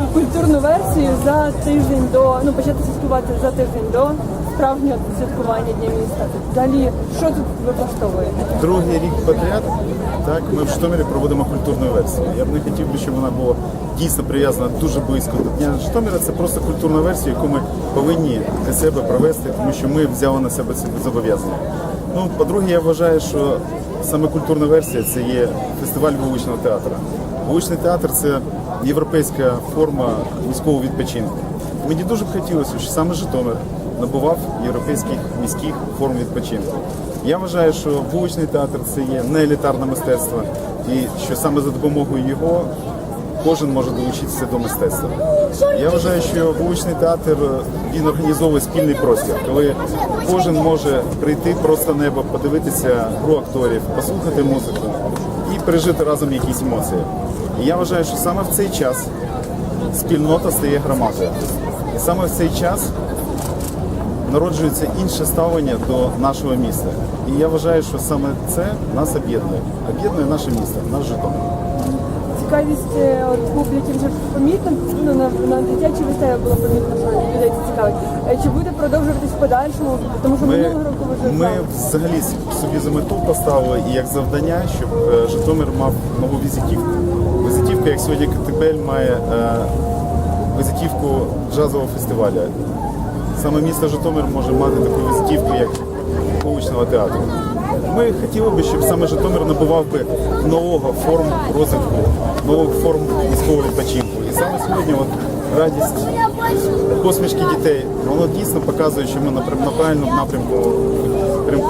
культурну версію за тиждень до ну почати святкувати за тиждень до справжнього святкування Дня міста. Взагалі, що тут ви? Другий рік подряд так ми в Житомирі проводимо культурну версію. Я б не хотів би, щоб вона була дійсно прив'язана дуже близько до дня Житомира. Це просто культурна версія, яку ми повинні для себе провести, тому що ми взяли на себе це зобов'язання. Ну, по-друге, я вважаю, що саме культурна версія це є фестиваль вуличного театру. Вуличний театр це європейська форма міського відпочинку. Мені дуже б хотілося, що саме Житомир набував європейських міських форм відпочинку. Я вважаю, що вуличний театр це є не елітарне мистецтво, і що саме за допомогою його кожен може долучитися до мистецтва. Я вважаю, що вуличний театр він організовує спільний простір, коли кожен може прийти просто небо, подивитися гру акторів, послухати музику і пережити разом якісь емоції. І я вважаю, що саме в цей час спільнота стає громадою. І саме в цей час народжується інше ставлення до нашого міста. І я вважаю, що саме це нас об'єднує. Об'єднує наше місто, наш Житомир. Цікавість е, от публіки вже помітна, ну на, на дитячій виставі було помітно, що людей це цікавить. Е, Чи буде продовжуватись в подальшому? Тому що Ми, минулого року вже ми взагалі собі за мету поставили і як завдання, щоб е, Житомир мав нову візитівку. Візитівка, як сьогодні Коктебель має візитівку джазового фестивалю. Саме місто Житомир може мати таку візитівку, як вуличного театру. Ми хотіли би, щоб саме Житомир набував би нового форм розвитку, нових форм військового відпочинку. І саме сьогодні от радість посмішки дітей, воно дійсно показує, що ми на правильному напрямку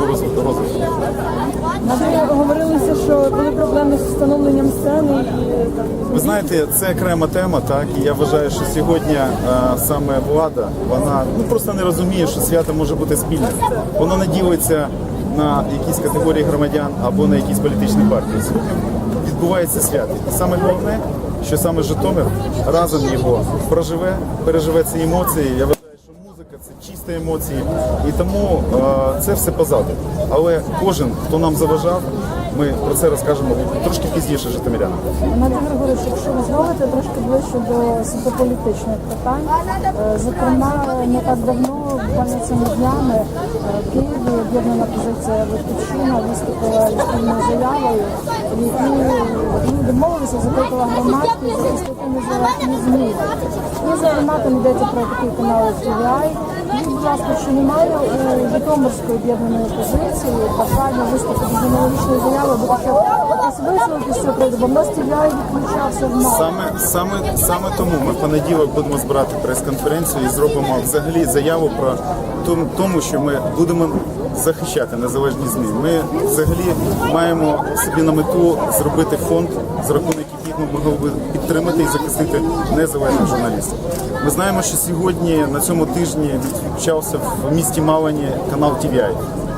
розвитку. розвитку. Ви говорилися, що були проблеми з встановленням сцени і Ви знаєте, це окрема тема, так і я вважаю, що сьогодні е, саме влада вона ну просто не розуміє, що свято може бути спільним. Воно не ділиться на якісь категорії громадян або на якісь політичні партії. Сьогодні відбувається свято. І саме головне, що саме Житомир разом його проживе, переживе ці емоції. Я вважаю, що музика це чисті емоції, і тому е, це все позаду. Але кожен, хто нам заважав, ми про це розкажемо трошки пізніше житомирянам. Геннадій Григорович, якщо дозволите, трошки ближче до політичних питань. Е, Зокрема, не так давно, буквально цими днями, е, в Києві об'єднана позиція Батьківщина виступила спільною заявою, в якій вони домовилися, запитала громадськість захистити незалежні ЗМІ. Ну, зокрема, там йдеться про такий канал TVI. Скажіть, будь ласка, чи немає у Житомирської об'єднаної позиції бажання виступити з аналогічною заявою, бо що якось висловитися з нас TVI відключався в мало. Саме, саме, саме тому ми в понеділок будемо збирати прес-конференцію і зробимо взагалі заяву про том- тому, що ми будемо захищати незалежні ЗМІ. Ми взагалі маємо собі на мету зробити фонд, за рахунок яких ми могли би підтримати і захистити незалежних журналістів. Ми знаємо, що сьогодні на цьому тижні відключався в місті Малані канал TVI.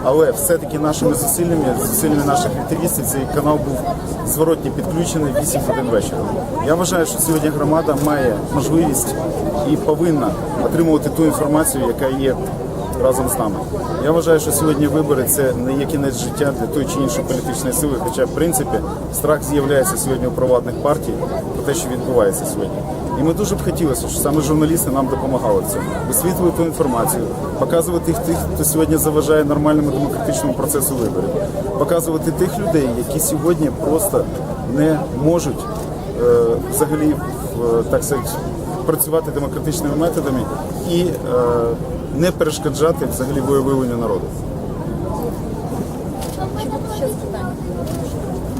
Але все-таки нашими зусиллями, зусиллями наших активістів, цей канал був зворотні підключений в 8 годин вечора. Я вважаю, що сьогодні громада має можливість і повинна отримувати ту інформацію, яка є разом з нами. Я вважаю, що сьогодні вибори це не є кінець життя для тої чи іншої політичної сили. Хоча, в принципі, страх з'являється сьогодні у провладних партій про те, що відбувається сьогодні. І ми дуже б хотілося, щоб саме журналісти нам допомагали в цьому, висвітлювати інформацію, показувати тих, хто сьогодні заважає нормальному демократичному процесу виборів, показувати тих людей, які сьогодні просто не можуть е, взагалі е, так сказати, працювати демократичними методами і е, не перешкоджати взагалі волевиявленню народу.